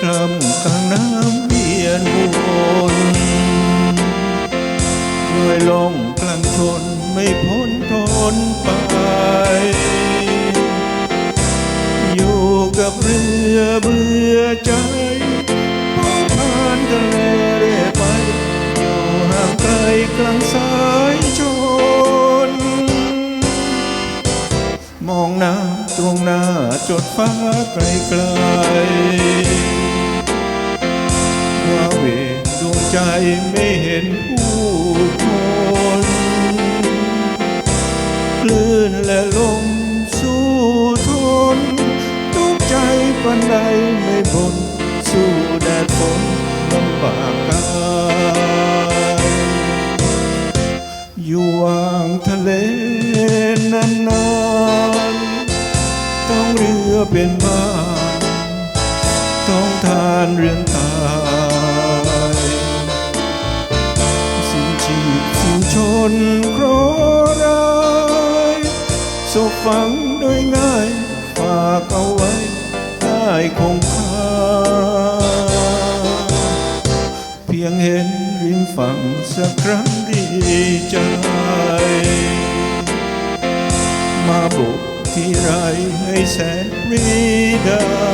คลำกลางน้ำเวียนวนด้วยลงกลางชนไม่พ้นทนไป อยู่กับเรือเบื่อใจพอผ่านทะเลเร่ไป อยู่ห่างไกลกลางสายชน มองน้ำตรงหน้าจดฟ้าไกลไกล ว่าเวดวงใจไม่เห็นผู้คนคลื่นและลมสู้ทนทุกใจปันใดไม่บนสู้แดดฝนลำบากกายอยู่วางทะเลนานๆต้องเรือเป็นบ้านต้องทานเรือนตา นชนโครร้ายศพฝังโดยง่ายฝากเอาไว้ได้คงคาเพียงเห็นริมฝั่งสักครั้งดีใจ มาบุกที่ไรให้แสนรีดา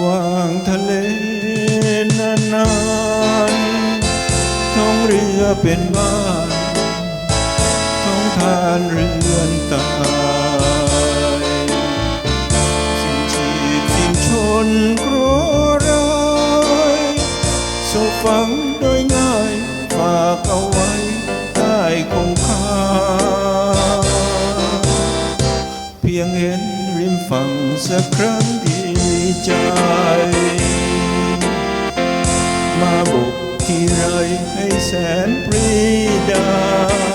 วางทะเลนานๆท้องเรือเป็นบ้านท้องทานเรือนตายสิ้นชีพสิ้นชนโกรร้ายโศกฝังโดยง่ายฝากเอาไว้ใต้คงคาเพียงเห็นริมฝั่งสักครั้งเดีย ใจ มาบุกที่ไรให้แสนปรีดา